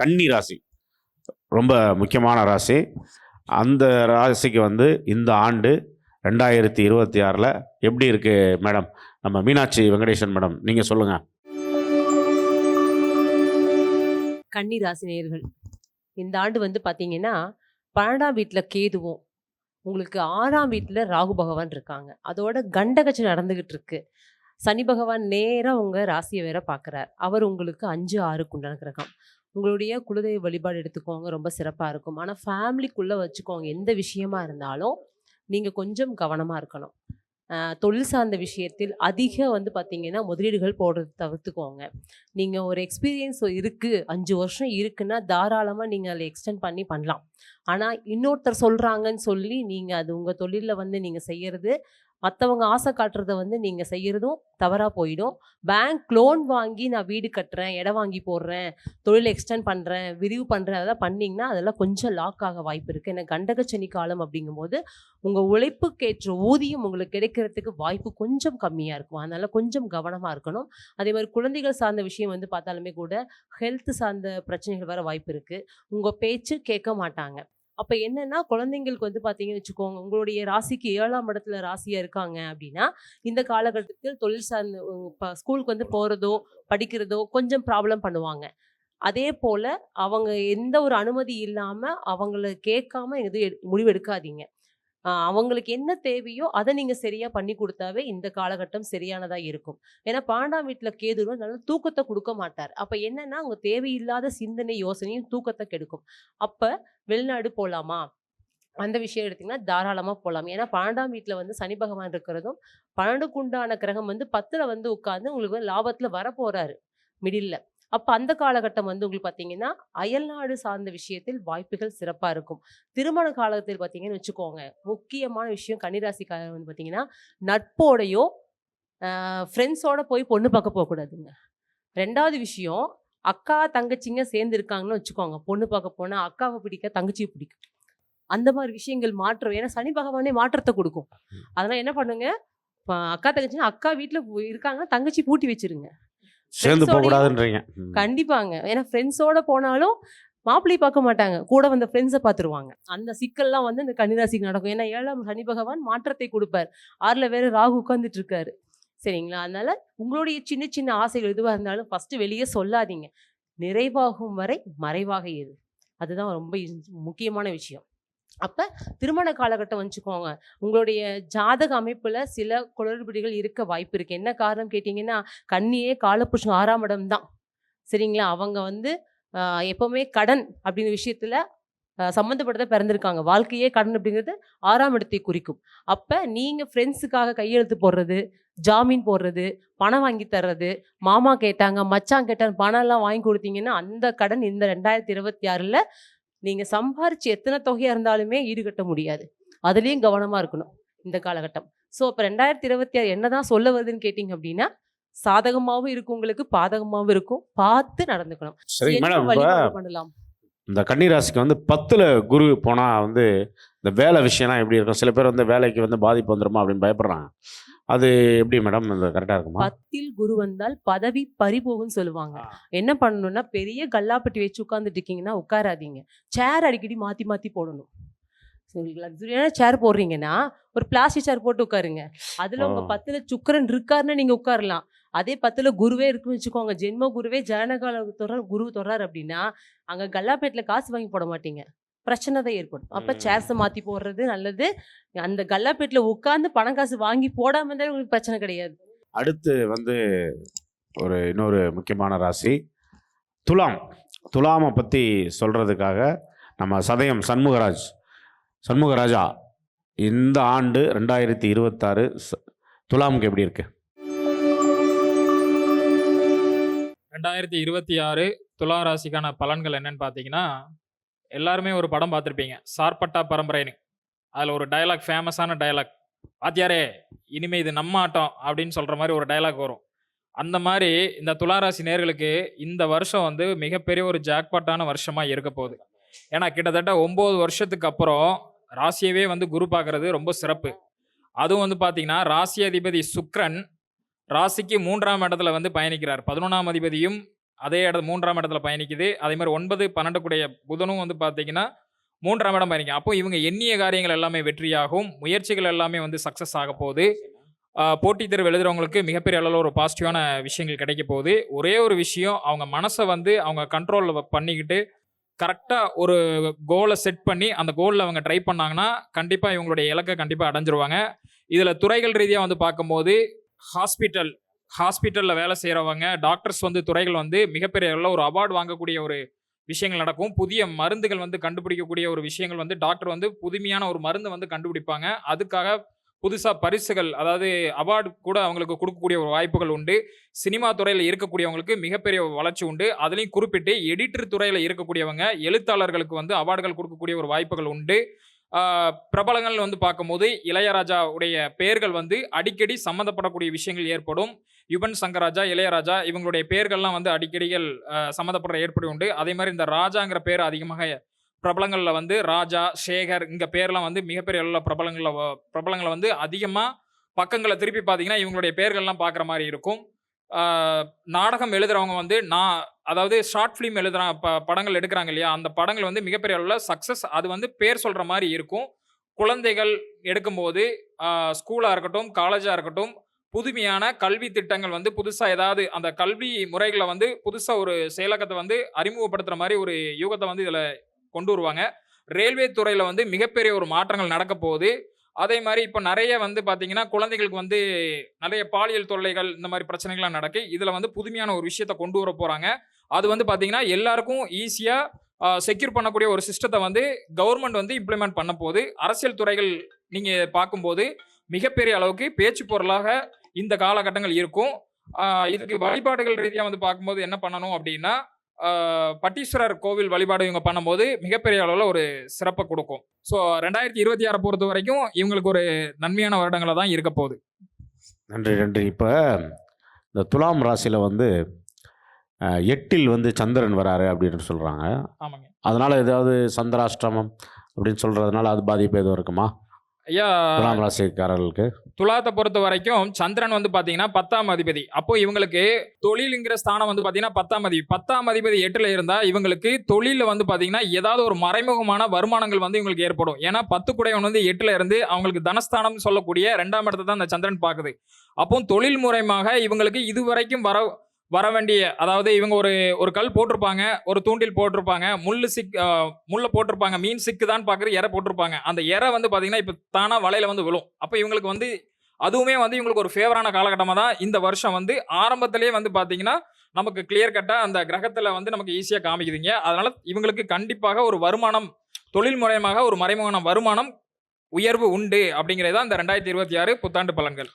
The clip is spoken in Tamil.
கன்னி ராசி. ரொம்ப முக்கியமான ராசி. அந்த ராசிக்கு வந்து இந்த ஆண்டு ரெண்டாயிரத்தி இருபத்தி ஆறில் எப்படி இருக்கு மேடம்? நம்ம மீனாட்சி வெங்கடேசன் மேடம் நீங்கள் சொல்லுங்கள் கன்னி ராசி நேயர்கள் இந்த ஆண்டு வந்து பார்த்தீங்கன்னா பன்னெண்டாம் வீட்டில் கேதுவும் உங்களுக்கு ஆறாம் வீட்டில் ராகு பகவான் இருக்காங்க. அதோட கண்டகச்சு நடந்துகிட்டு இருக்கு. சனி பகவான் நேராக உங்கள் ராசியை வேற பார்க்குறார் அவர் உங்களுக்கு அஞ்சு ஆறுக்கு உண்டான கிரகம். உங்களுடைய குலதெய்வ வழிபாடு எடுத்துக்கோங்க. ரொம்ப சிறப்பாக இருக்கும். ஆனால் ஃபேமிலிக்குள்ளே வச்சுக்கோங்க. எந்த விஷயமா இருந்தாலும் நீங்கள் கொஞ்சம் கவனமாக இருக்கணும். தொழில் சார்ந்த விஷயத்தில் அதிக வந்து பார்த்தீங்கன்னா முதலீடுகள் போடுறது தவிர்த்துக்கோங்க. நீங்கள் ஒரு எக்ஸ்பீரியன்ஸ் இருக்குது அஞ்சு வருஷம் இருக்குன்னா தாராளமாக நீங்கள் அதை எக்ஸ்டெண்ட் பண்ணி பண்ணலாம். ஆனால் இன்னொருத்தர் சொல்கிறாங்கன்னு சொல்லி நீங்கள் அது உங்கள் தொழிலில் வந்து நீங்கள் செய்கிறது மற்றவங்க ஆசை காட்டுறத வந்து நீங்கள் செய்கிறதும் தவறாக போயிடும். பேங்க் லோன் வாங்கி நான் வீடு கட்டுறேன் இடம் வாங்கி போடுறேன் தொழில் எக்ஸ்டெண்ட் பண்ணுறேன் விரிவு பண்ணுறேன் அதெல்லாம் பண்ணிங்கன்னா அதெல்லாம் கொஞ்சம் லாக் ஆக வாய்ப்பு இருக்குது ஏன்னா கண்டகச்சனி காலம் அப்படிங்கும்போது உங்கள் உழைப்புக்கேற்ற ஊதியம் உங்களுக்கு கிடைக்கிறதுக்கு வாய்ப்பு கொஞ்சம் கம்மியாக இருக்கும். அதனால் கொஞ்சம் கவனமாக இருக்கணும். அதே மாதிரி குழந்தைகள் சார்ந்த விஷயம் வந்து பார்த்தாலுமே கூட ஹெல்த் சார்ந்த பிரச்சனைகள் வர வாய்ப்பு இருக்குது உங்கள் பேச்சு கேட்க மாட்டாங்க. அப்போ என்னன்னா குழந்தைங்களுக்கு வந்து பார்த்தீங்கன்னு வச்சுக்கோங்க உங்களுடைய ராசிக்கு ஏழாம் இடத்துல ராசியாக இருக்காங்க அப்படின்னா இந்த காலகட்டத்தில் தொழில் சார்ந்த இப்போ ஸ்கூலுக்கு வந்து போகிறதோ படிக்கிறதோ கொஞ்சம் ப்ராப்ளம் பண்ணுவாங்க. அதே போல் அவங்க எந்த ஒரு அனுமதி இல்லாமல் அவங்கள கேட்காம எதுவும் எடு- முடிவு எடுக்காதீங்க அவங்களுக்கு என்ன தேவையோ அதை நீங்கள் சரியாக பண்ணி கொடுத்தாவே இந்த காலகட்டம் சரியானதாக இருக்கும். ஏன்னா பன்னெண்டாம் வீட்டில் கேது நல்ல தூக்கத்தை கொடுக்க மாட்டார். அப்போ என்னன்னா அவங்க தேவையில்லாத சிந்தனை யோசனையும் தூக்கத்தை கெடுக்கும். அப்போ வெளிநாடு போகலாமா அந்த விஷயம் எடுத்தீங்கன்னா தாராளமாக போகலாம் ஏன்னா பன்னெண்டாம் வீட்டில் வந்து சனி பகவான் இருக்கிறதும் பன்னெண்டுக்கு உண்டான கிரகம் வந்து பத்தில் வந்து உட்காந்து உங்களுக்கு வந்து லாபத்தில் வரப்போகிறாரு மிடில்ல அப்போ அந்த காலகட்டம் வந்து உங்களுக்கு பார்த்தீங்கன்னா அயல்நாடு சார்ந்த விஷயத்தில் வாய்ப்புகள் சிறப்பாக இருக்கும். திருமண காலத்தில் பார்த்தீங்கன்னு வச்சுக்கோங்க முக்கியமான விஷயம் கன்னிராசிக்காரர் வந்து பார்த்தீங்கன்னா நட்போடையோ ஃப்ரெண்ட்ஸோட போய் பொண்ணு பார்க்க போகக்கூடாதுங்க. ரெண்டாவது விஷயம் அக்கா தங்கச்சிங்க சேர்ந்து இருக்காங்கன்னு வச்சுக்கோங்க. பொண்ணு பார்க்க போனால் அக்காவை பிடிக்க தங்கச்சியை பிடிக்கும். அந்த மாதிரி விஷயங்கள் மாற்றம் ஏன்னா சனி பகவானே மாற்றத்தை கொடுக்கும். அதெல்லாம் என்ன பண்ணுங்க அக்கா தங்கச்சின்னா அக்கா வீட்டில் இருக்காங்கன்னா தங்கச்சி பூட்டி வச்சிருங்க. சேர்ந்து போகக்கூடாதுன்றீங்க. ம். கண்டிப்பாங்க. ஏன்னா ஃப்ரெண்ட்ஸோட போனாலும் மாப்பிள்ளை பார்க்க மாட்டாங்க. கூட வந்த ஃப்ரெண்ட்ஸை பார்த்துருவாங்க. அந்த சிக்கல்லாம் வந்து இந்த கன்னிராசிக்கு நடக்கும். ஏன்னா ஏழாம் சனி பகவான் மாற்றத்தை கொடுப்பார். ஆறுல வேற ராகு உட்கார்ந்துட்டு இருக்காரு சரிங்களா? அதனால உங்களுடைய சின்ன சின்ன ஆசைகள் எதுவாக இருந்தாலும் ஃபர்ஸ்ட் வெளியே சொல்லாதீங்க. நிறைவாகும் வரை மறைவாக இரு. அதுதான் ரொம்ப முக்கியமான விஷயம். அப்போ திருமண காலகட்டம் வச்சுக்கோங்க. உங்களுடைய ஜாதக அமைப்பில் சில குளறுபடிகள் இருக்க வாய்ப்பு இருக்குது என்ன காரணம் கேட்டிங்கன்னா கண்ணியே காலப்புருஷன் ஆறாம் இடம் தான். சரிங்களா? அவங்க வந்து எப்போவுமே கடன் அப்படிங்கிற விஷயத்தில் ஆஹ், சம்மந்தப்பட்டதை பிறந்திருக்காங்க. வாழ்க்கையே கடன் அப்படிங்கிறது ஆறாம் இடத்தை குறிக்கும். அப்போ நீங்கள் ஃப்ரெண்ட்ஸுக்காக கையெழுத்து போடுறது ஜாமீன் போடுறது பணம் வாங்கி தர்றது மாமா கேட்டாங்க மச்சான் கேட்டாங்க பணம் எல்லாம் வாங்கி கொடுத்தீங்கன்னா அந்த கடன் இந்த ரெண்டாயிரத்தி இருபத்தி ஆறில் நீங்க சம்பாரிச்சு எத்தனை தொகையா இருந்தாலுமே ஈடுகட்ட முடியாது. அதுலயும் கவனமா இருக்கணும் இந்த காலகட்டம். ஸோ அப்போ ரெண்டாயிரத்தி இருபத்தி ஆறு என்னதான் சொல்ல வருதுன்னு கேட்டிங்க அப்படின்னா சாதகமாகவும் இருக்கும் உங்களுக்கு பாதகமாகவும் இருக்கும். பார்த்து நடந்துக்கணும். சரி என்ன மேடம் பண்ணலாம்? இந்த கன்னிராசிக்கு வந்து பத்தில் குரு போனால் வந்து இந்த வேலை விஷயம்லாம் எப்படி இருக்கும்? சில பேர் வந்து வேலைக்கு வந்து பாதிப்பு வந்துருமா அப்படின்னு பயப்படுறாங்க. அது எப்படி மேடம் கரெக்டாக இருக்குமா? பத்தில் குரு வந்தால் பதவி பறிபோகும்னு சொல்லுவாங்க. என்ன பண்ணணும்னா பெரிய கல்லாப்பட்டி வச்சு உட்கார்ந்துட்டு இருக்கீங்கன்னா உட்காராதீங்க. சேர் அடிக்கடி மாத்தி மாத்தி போடணும். லக்ஸுரியான சேர் போடுறீங்கன்னா ஒரு பிளாஸ்டிக் சேர் போட்டு உட்காருங்க. அதுல உங்க ஆ. பத்துல சுக்கிரன் இருக்காருன்னு நீங்க உட்காரலாம். அதே பத்துல குருவே இருக்குன்னு வச்சுக்கோங்க. ஜென்ம குருவே ஜனகால தொடர் குரு தொடர் அப்படின்னா அங்க கல்லாப்பேட்டில் காசு வாங்கி போட மாட்டீங்க. பிரச்சனை தான் ஏற்படும். அப்ப. சேர்ஸை மாத்தி போடுறது நல்லது. அந்த கல்லாப்பேட்டில் உட்கார்ந்து பணம் காசு வாங்கி போடாம இருந்தாலும் உங்களுக்கு பிரச்சனை கிடையாது. அடுத்து வந்து ஒரு இன்னொரு முக்கியமான ராசி. துலாம். துலாமை பற்றி சொல்கிறதுக்காக நம்ம சதயம் சண்முகராஜ். சண்முகராஜா இந்த ஆண்டு ரெண்டாயிரத்தி இருபத்தாறு ச- துலாமுக்கு எப்படி இருக்கு? ரெண்டாயிரத்தி இருபத்தி ஆறு துலா ராசிக்கான பலன்கள் என்னன்னு பார்த்தீங்கன்னா எல்லாருமே ஒரு படம் பார்த்துருப்பீங்க. சார்பட்டா பரம்பரைன்னு. அதில் ஒரு டயலாக் ஃபேமஸான டயலாக் வாத்தியாரே இனிமே இது நம்ம ஆட்டம் அப்படின்னு சொல்கிற மாதிரி ஒரு டயலாக் வரும். அந்த மாதிரி இந்த துளாராசி நேர்களுக்கு இந்த வருஷம் வந்து மிகப்பெரிய ஒரு ஜாக்பாட்டான வருஷமாக இருக்க போகுது. ஏன்னா கிட்டத்தட்ட ஒம்பது வருஷத்துக்கு அப்புறம் ராசியவே வந்து குரு பார்க்கறது ரொம்ப சிறப்பு. அதுவும் வந்து பார்த்தீங்கன்னா ராசி அதிபதி சுக்ரன் ராசிக்கு மூன்றாம் இடத்துல வந்து பயணிக்கிறார். பதினொன்றாம் அதிபதியும் அதே இடத்து மூன்றாம் இடத்துல பயணிக்குது. அதே மாதிரி ஒன்பது பன்னெண்டு கூடிய புதனும் வந்து பார்த்தீங்கன்னா மூன்றாம் இடம் பயணிக்கும். அப்போ இவங்க எண்ணிய காரியங்கள் எல்லாமே வெற்றியாகும். முயற்சிகள் எல்லாமே வந்து சக்ஸஸ் ஆக போகுது. போட்டித் தேர்வு எழுதுறவங்களுக்கு மிகப்பெரிய அளவில் ஒரு பாசிட்டிவான விஷயங்கள் கிடைக்க போகுது. ஒரே ஒரு விஷயம் அவங்க மனசை வந்து அவங்க கண்ட்ரோலில் பண்ணிக்கிட்டு கரெக்டாக ஒரு கோலை செட் பண்ணி அந்த கோலில் அவங்க ட்ரை பண்ணாங்கன்னா கண்டிப்பாக இவங்களுடைய இலக்கை கண்டிப்பாக அடைஞ்சிருவாங்க. இதில் துறைகள் ரீதியாக வந்து பார்க்கும்போது ஹாஸ்பிட்டல் ஹாஸ்பிட்டலில் வேலை செய்கிறவங்க டாக்டர்ஸ் வந்து துறைகள் வந்து மிகப்பெரிய அளவில் ஒரு அவார்டு வாங்கக்கூடிய ஒரு விஷயங்கள் நடக்கும். புதிய மருந்துகள் வந்து கண்டுபிடிக்கக்கூடிய ஒரு விஷயங்கள் வந்து டாக்டர் வந்து புதுமையான ஒரு மருந்து வந்து கண்டுபிடிப்பாங்க. அதுக்காக புதுசாக பரிசுகள் அதாவது அவார்டு கூட அவங்களுக்கு கொடுக்கக்கூடிய ஒரு வாய்ப்புகள் உண்டு. சினிமா துறையில் இருக்கக்கூடியவங்களுக்கு மிகப்பெரிய வளர்ச்சி உண்டு. அதுலேயும் குறிப்பிட்டு எடிட்டர் துறையில் இருக்கக்கூடியவங்க எழுத்தாளர்களுக்கு வந்து அவார்டுகள் கொடுக்கக்கூடிய ஒரு வாய்ப்புகள் உண்டு. பிரபலங்கள் வந்து பார்க்கும்போது இளையராஜாவுடைய பெயர்கள் வந்து அடிக்கடி சம்மந்தப்படக்கூடிய விஷயங்கள் ஏற்படும். யுவன் சங்கர் ராஜா இளையராஜா இவங்களுடைய பேர்கள்லாம் வந்து அடிக்கடிகள் சம்மந்தப்படுற ஏற்படி உண்டு. அதே மாதிரி இந்த ராஜாங்கிற பேர் அதிகமாக பிரபலங்களில் வந்து ராஜா சேகர் இங்கே பேர்லாம் வந்து மிகப்பெரிய அளவில் பிரபலங்களில் பிரபலங்களை வந்து அதிகமாக பக்கங்களை திருப்பி பார்த்தீங்கன்னா இவங்களுடைய பேர்கள்லாம் பார்க்குற மாதிரி இருக்கும். நாடகம் எழுதுறவங்க வந்து நான் அதாவது ஷார்ட் ஃபிலிம் எழுதுறாங்க ப படங்கள் எடுக்கிறாங்க இல்லையா? அந்த படங்கள் வந்து மிகப்பெரிய அளவில் சக்ஸஸ் அது வந்து பேர் சொல்கிற மாதிரி இருக்கும். குழந்தைகள் எடுக்கும்போது ஸ்கூலாக இருக்கட்டும் காலேஜாக இருக்கட்டும் புதுமையான கல்வி திட்டங்கள் வந்து புதுசாக ஏதாவது அந்த கல்வி முறைகளை வந்து புதுசாக ஒரு செயலகத்தை வந்து அறிமுகப்படுத்துகிற மாதிரி ஒரு யூகத்தை வந்து இதில் கொண்டு வருவாங்க. ரயில்வே துறையில் வந்து மிகப்பெரிய ஒரு மாற்றங்கள் நடக்க போகுது. அதே மாதிரி இப்போ நிறைய வந்து பார்த்தீங்கன்னா குழந்தைகளுக்கு வந்து நிறைய பாலியல் தொல்லைகள் இந்த மாதிரி பிரச்சனைகள்லாம் நடக்கு. இதில் வந்து புதுமையான ஒரு விஷயத்தை கொண்டு வர போகிறாங்க அது வந்து பார்த்தீங்கன்னா எல்லாருக்கும் ஈஸியாக செக்யூர் பண்ணக்கூடிய ஒரு சிஸ்டத்தை வந்து கவர்மெண்ட் வந்து இம்ப்ளிமெண்ட் பண்ண போகுது. அரசியல் துறைகள் நீங்கள் பார்க்கும்போது மிகப்பெரிய அளவுக்கு பேச்சு பொருளாக இந்த காலகட்டங்கள் இருக்கும். இதுக்கு வழிபாடுகள் ரீதியாக வந்து பார்க்கும்போது என்ன பண்ணணும் அப்படின்னா பட்டீஸ்வரர் கோவில் வழிபாடு இவங்க பண்ணும்போது மிகப்பெரிய அளவில் ஒரு சிறப்பை கொடுக்கும். ஸோ ரெண்டாயிரத்தி இருபத்தி ஆறை பொறுத்த வரைக்கும் இவங்களுக்கு ஒரு நன்மையான வருடங்களாக தான் இருக்க போகுது. நன்றி நன்றி. இப்போ இந்த துலாம் ராசியில் வந்து எட்டில் வந்து சந்திரன் வராரு அப்படின்னு சொல்கிறாங்க ஆமாங்க. அதனால் ஏதாவது சந்திராஷ்டிரமம் அப்படின்னு சொல்கிறதுனால அது பாதிப்பு எதுவும் இருக்குமா? ஐயா துலாம் ராசிக்காரர்களுக்கு? துலாத்தை பொறுத்த வரைக்கும் சந்திரன் வந்து பாத்தீங்கன்னா பத்தாம் அதிபதி. அப்போ இவங்களுக்கு தொழிலுங்கிற ஸ்தானம் வந்து பாத்தீங்கன்னா பத்தாம் அதிபதி. பத்தாம் அதிபதி எட்டுல இருந்தா இவங்களுக்கு தொழில வந்து பாத்தீங்கன்னா ஏதாவது ஒரு மறைமுகமான வருமானங்கள் வந்து இவங்களுக்கு ஏற்படும். ஏன்னா பத்து குடையவன் வந்து எட்டுல இருந்து அவங்களுக்கு தனஸ்தானம் சொல்லக்கூடிய ரெண்டாம் இடத்தை தான் அந்த சந்திரன் பாக்குது. அப்போ தொழில் முறைமாக இவங்களுக்கு இதுவரைக்கும் வர வர வேண்டிய அதாவது இவங்க ஒரு ஒரு கல் போட்டிருப்பாங்க ஒரு தூண்டில் போட்டிருப்பாங்க முள்ளு சிக் முள்ளை முள்ள போட்டிருப்பாங்க மீன் சிக்கு தான் பார்க்குற எரை போட்டிருப்பாங்க. அந்த எரை வந்து பார்த்தீங்கன்னா இப்போ தானாக வலையில் வந்து விழும். அப்போ இவங்களுக்கு வந்து அதுவுமே வந்து இவங்களுக்கு ஒரு ஃபேவரான காலகட்டமாக தான் இந்த வருஷம் வந்து ஆரம்பத்திலேயே வந்து பார்த்தீங்கன்னா நமக்கு கிளியர் கட்டாக அந்த கிரகத்தில் வந்து நமக்கு ஈஸியாக காமிக்குதுங்க. அதனால் இவங்களுக்கு கண்டிப்பாக ஒரு வருமானம் தொழில் முறையமாக ஒரு மறைமுகமான வருமானம் உயர்வு உண்டு அப்படிங்கிறது தான் இந்த ரெண்டாயிரத்தி இருபத்தி ஆறு புத்தாண்டு பலன்கள்.